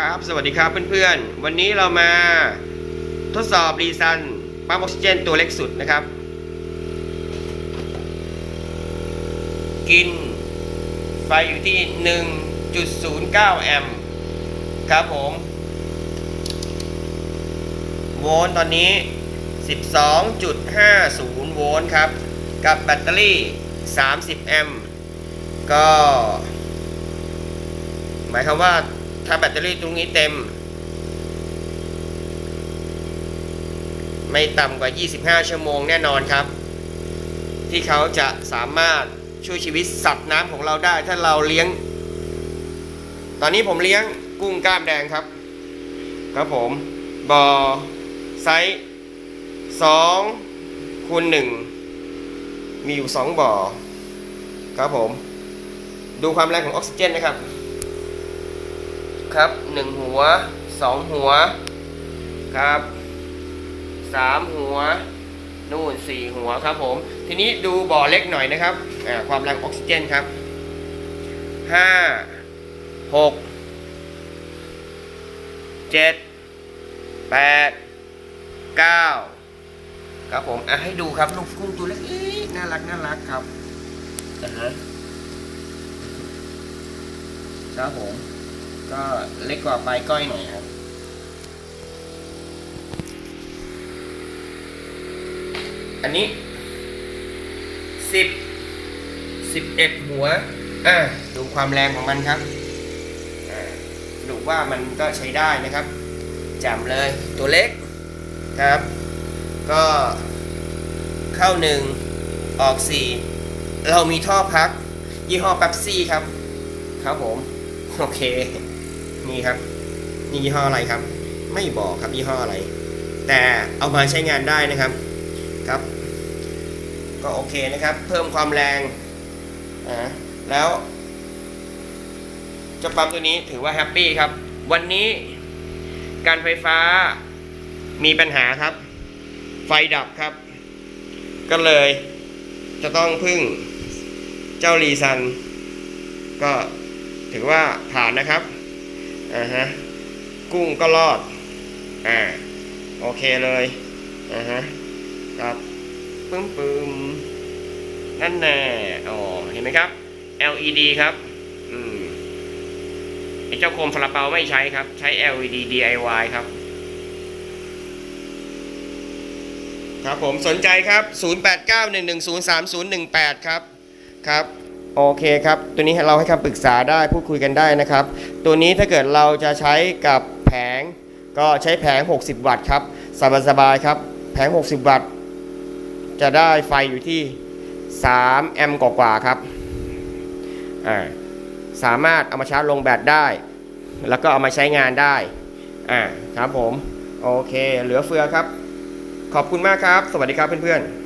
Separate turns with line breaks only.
ครับ สวัสดีครับเพื่อนๆ วันนี้เรามาทดสอบรีซันปั๊มออกซิเจนตัวเล็กสุดนะครับ กินไฟอยู่ที่ 1.09 แอมป์ครับผม โวลต์ตอนนี้ 12.50 โวลต์ครับ กับแบตเตอรี่ 30 แอมป์ก็ หมายความว่า ถ้าแบตเตอรี่ตรงนี้เต็ม ไม่ต่ำกว่า 25 ชั่วโมงแน่นอนครับ ที่เขาจะสามารถช่วยชีวิตสัตว์น้ำของเราได้ ถ้าเราเลี้ยง ตอนนี้ผมเลี้ยงกุ้งกล้ามแดงครับ ครับผมบ่อไซส์2คูณ1มีอยู่ 2บ่อครับผม ดูความแรงของออกซิเจนนะครับ ครับหนึ่งหัวสองหัวครับสามหัว นู่นสี่หัวครับผม ทีนี้ดูบ่อเล็กหน่อยนะครับอ่าความแรงออกซิเจนครับห้าหกเจ็ดแปดเก้าครับผมอะให้ดูครับลูกกุ้งตัวเล็กๆน่ารักน่ารักครับอ่าฮะครับผม ก็เล็กกว่าปลายก้อยหน่อยครับอันนี้สิบสิบเอ็ดหัวอ่าดูความแรงของมันครับดูว่ามันก็ใช้ได้นะครับจำเลยตัวเล็กครับ ก็เข้าหนึ่งออกสี่เรามีท่อพัก ยี่ห้อแป๊บซี่ครับ ครับผม โอเค นี่ครับนี่ยี่ห้ออะไรครับ ไม่บอกครับยี่ห้ออะไร แต่เอามาใช้งานได้นะครับครับ ก็โอเคนะครับ เพิ่มความแรงอ่าแล้วเจ้าปั๊มตัวนี้ถือว่าแฮปปี้ครับ วันนี้การไฟฟ้ามีปัญหาครับ ไฟดับครับ ก็เลยจะต้องพึ่งเจ้ารีซัน ก็ถือว่าผ่านนะครับ อ่าฮะกุ้งก็รอดอ่าโอเคเลยอ่าฮะครับปึ้มปึ้มนั่นแน่อ๋อเห็นไหมครับ LED ครับอืมไอเจ้าโคมฟลาเปาไม่ใช้ครับ ใช้ LED DIY ครับ ครับผมสนใจครับ 0891103018 ครับ ครับ โอเคครับ ตัวนี้เราให้คำปรึกษาได้พูดคุยกันได้นะครับ ตัวนี้ถ้าเกิดเราจะใช้กับแผง ก็ใช้แผง 60 วัตต์ครับสบายๆครับ แผง 60 วัตต์ จะได้ไฟอยู่ที่ 3 แอมป์กว่าๆครับอ่าสามารถเอามาชาร์จลงแบตได้ แล้วก็เอามาใช้งานได้อ่าครับผม โอเค เหลือเฟือครับ ขอบคุณมากครับ สวัสดีครับเพื่อนๆ